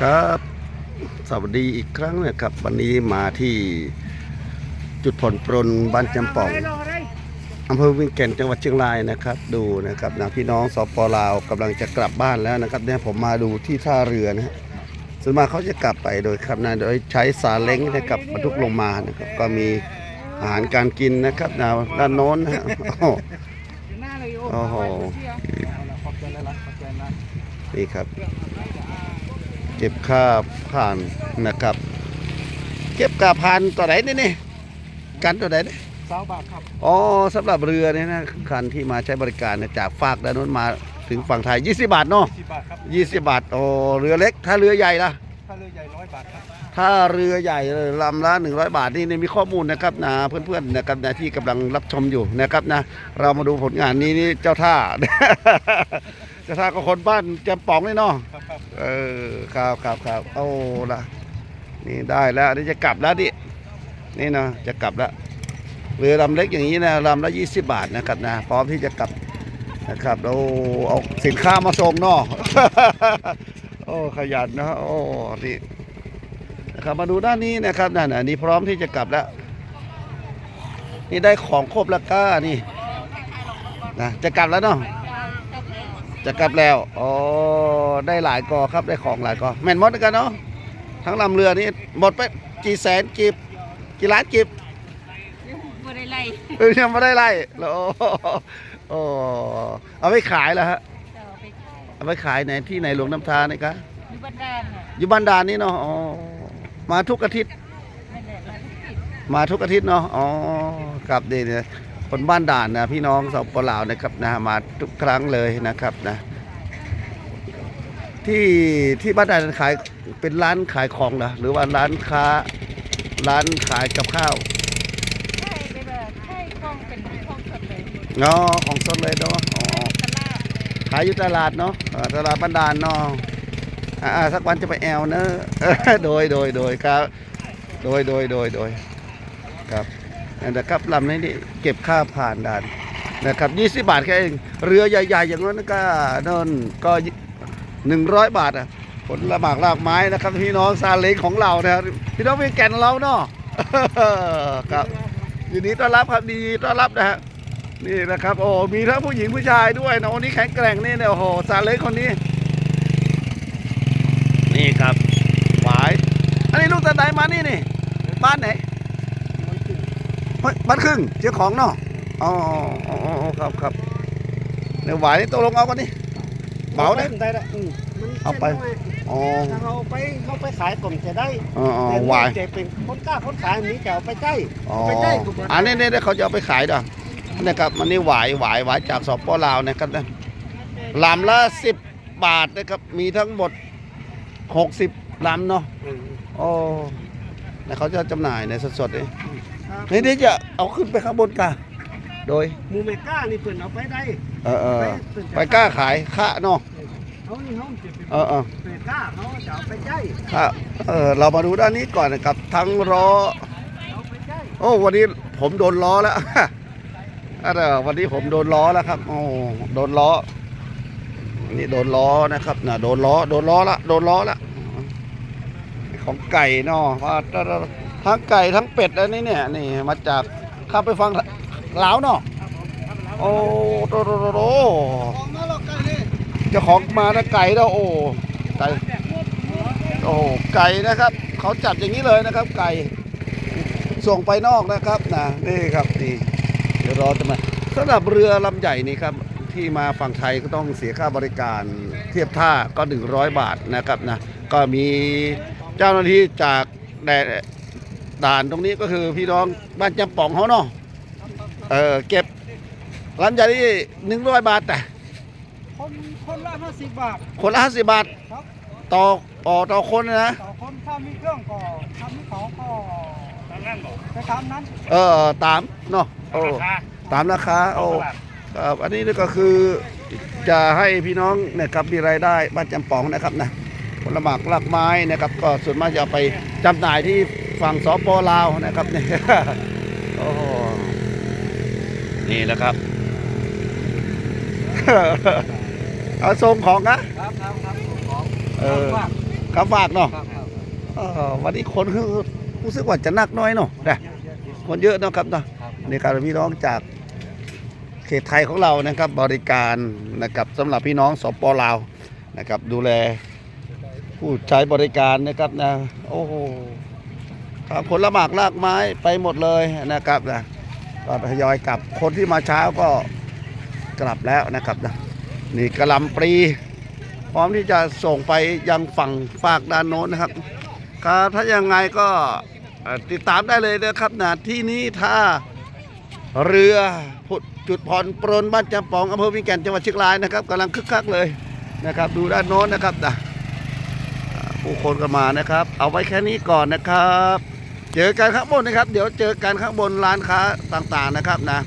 ครับสวัสดีอีกครั้งนะครับ วันนี้มาที่จุดผ่อนปรนบ้านจำป่องอำเภอวิงแก่นจังหวัดเชียงรายนะครับ ดูนะครับนะพี่น้องสปลาวกำลังจะกลับบ้านแล้วนะครับเนี่ยผมมาดูที่ท่าเรือนะฮะส่วนมากเขาจะกลับไปโดยครับนะโดยใช้ซาเล้งนะครับบรรทุกลงมานะครับ ก็มีอาหารการกินนะครับนะด้านโน้นนะฮะโอ้โหโอ้โห นี่ครับ เก็บค่าผ่านนะครับ เก็บค่าผ่านตัวไหนนี่นี่กันตัวไหนนี่สาวบาทครับอ๋อสำหรับเรือเนี่ยนะคันที่มาใช้บริการเนี่ยจากฝากด้านนู้นมาถึงฝั่งไทย 20 บาทเนาะสิบบาทครับ20 บาทโอ้เรือเล็ก ถ้าเรือใหญ่ล่ะ ถ้าเรือใหญ่ร้อยบาทครับถ้าเรือใหญ่ลำละ100 บาทนี่มีข้อมูลนะครับนะเพื่อนๆนะครับนะที่กำลังรับชมอยู่นะครับนะ เรามาดูผลงานนี้นี่เจ้าท่า เจ้าท่าก็คนบ้านจำปองนี่เนาะเออครับครับครับโอ้ละนี่ได้แล้วนี่จะกลับแล้วดินี่เนาะจะกลับแล้วเรือลำเล็กอย่างนี้นะลำละ20บาทนะครับนะพร้อมที่จะกลับนะครับเราเอาสินค้ามาส่งเนาะโอ้ขยันนะโอ้นี่นะครับมาดูด้านนี้นะครับนั่นอันนี้พร้อมที่จะกลับแล้ว นี่ได้ของครบแล้วก็นี่นะจะกลับแล้วเนาะ จะกลับแล้วอ๋อได้หลายกอครับได้ของหลายกอแม่นหมดกันเนาะทั้งลำเรือนี่หมดไปกี่แสนกีบกี่ล้านกีบบ่ได้ไล่เออยังไม่ได้ไล่แล้วโอ้โอ้เอาไปขายแล้วฮะจะเอาไปขายเอาไปขายไหนที่ไหนหลวงน้ำทานี่คะอยู่บ้านด้านน่ะอยู่บ้านดานนี่เนาะอ๋อมาทุกอาทิตย์ไม่ได้มาทุกทิศมาทุกอาทิตย์เนาะอ๋อครับดีเนี่ย คนบ้านด่านนะพี่น้องสปปลาวนะครับนะมาทุกครั้งเลยนะครับนะที่ที่บ้านด่านขายเป็นร้านขายของเหรอหรือว่าร้านค้าร้านขายกับข้าวใช่ไปแบบใช่คลองเป็นคลองสดเลยเนาะของสดเลยเนาะอ๋อตลาดขายอยู่ตลาดเนาะเออตลาดบ้านด่านเนาะอ่าๆสักวันจะไปแอลเนอะโดยโดยโดยครับ โดยโดยโดยโดยครับ นะครับลำนี้นี่เก็บค่าผ่านด่านนะครับ20 บาทแค่เองเรือใหญ่ ๆ อย่างนั้นก็นนก็100 บาทอะผลละหมากลากไม้นะครับพี่น้องซาเล้งของเรานะครับพี่น้องเวียงแก่นเราเนาะครับยินดีต้อนรับครับดีต้อนรับนะฮะนี่นะครับโอ้มีทั้งผู้หญิงผู้ชายด้วยนะโอ้นี่แข็งแกร่งนี่เนี่ยโอ้โหซาเล้งคนนี้ นี่ครับหวายอันนี้ลูกตาไหนมานี่นี่บ้านไหน บ้านครึ่งเจ้าของเนาะอ๋ออ๋ออ๋อครับครับเดี๋ยวหวายนี่ตกลงเอากันนี่เหมาเนี่ยได้ละอืมมันเอาไปอ๋อถ้าเราไปเขาไปขายกล่องจะได้อ๋ออ๋อแต่หวายจะเป็นคนกล้าคนขายอันนี้จะเอาไปใกล้อ๋อไปใกล้ถูกไหมอันนี้เนี่ยเขาจะเอาไปขายดอกนะครับมันนี่หวายหวายหวายจากสปปลาวนะครับนะลำละสิบบาทนะครับมีทั้งหมดหกสิบลำเนาะอืมโอ้แล้วเขาจะจำหน่ายในสดๆเลย ครับนี่เดี๋ยวจะเอาขึ้นไปข้างบนกันโดยหมูเมก้านี่เปิ่นเอาไปได้เออเออไปกล้าขายค่าเนาะเขานี่เขาจะเป็นเออเออเมก้าเขาจะเอาไปใกล้ค่าเออเรามาดูด้านนี้ก่อนนะครับทั้งล้อเอาไปใกล้โอ้วันนี้ผมโดนล้อแล้วอะเดี๋ยววันนี้ผมโดนล้อแล้วครับโอ้โดนล้อวันนี่โดนล้อนะครับนะโดนล้อโดนล้อละโดนล้อละของไก่เนาะว่า ทั้งไก่ทั้งเป็ดอันนี้เนี่ยนี่มาจากข้าไปฟังลาวเนาะโอ้โดโดโดโดของมาหรอกกันนี่เจ้าของมานะไก่แล้วโอ้ไก่โอ้ไก่นะครับเขาจับอย่างนี้เลยนะครับ ไก่ส่งไปนอกนะครับนะนี่ครับนี่เดี๋ยวรอจะมาสำหรับเรือลำใหญ่นี่ครับที่มาฝั่งไทยก็ต้องเสียค่าบริการเทียบท่าก็ 100 บาทนะครับนะก็มีเจ้าหน้าที่จากแดน ด่านตรงนี้ก็คือพี่น้องบ้านจำป่องเขาเนาะเออเก็บลำใหญ่ที่หนึ่งร้อยบาทแต่คนคนละห้าสิบบาทคนละห้าสิบบาทครับต่อต่อต่อคนนะต่อคนถ้ามีเครื่องก็ทำมีของก็ตามนั้นบอกไปตามนั้นเออตามเนาะโอ้ตามราคาโอ้ครับอันนี้ก็คือจะให้พี่น้องนะครับมีรายได้บ้านจำปองนะครับนะผลหมากรากไม้นะครับก็ส่วนมากจะเอาไปจำหน่ายที่ ฝั่งสปลาวนะครับเนี่ยโอ้โหนี่แหละครับเอาส่งของนะครับครับครับของเออว่าครับฝากเนาะครับครับเออวันนี้คนคือรู้สึกว่าจะนักน้อยเนาะนะคนเยอะเนาะครับเนาะครับในการพี่น้องจากเขตไทยของเรานะครับ บริการนะครับสำหรับพี่น้องสปลาวนะครับ ดูแลผู้ใช้บริการนะครับนะโอ้โห ครับผลหมากลากไม้ไปหมดเลยนะครับนะก็ทยอยกลับคนที่มาเช้าก็กลับแล้วนะครับนะนี่กระลำปรีพร้อมที่จะส่งไปยังฝั่งฝากด้านโน้นนะครับครับถ้ายังไงก็ติดตามได้เลยนะครับนะที่นี้ถ้าเรือจุดผ่อนปรนบ้านจำปองอำเภอวิงแก่นจังหวัดเชียงรายนะครับกำลังคึกคักเลยนะครับ ดูด้านโน้นนะครับนะผู้คนกันมานะครับ เอาไว้แค่นี้ก่อนนะครับ เจอกันข้างบนนะครับ เดี๋ยวเจอกันข้างบนร้านค้าต่างๆนะครับนะ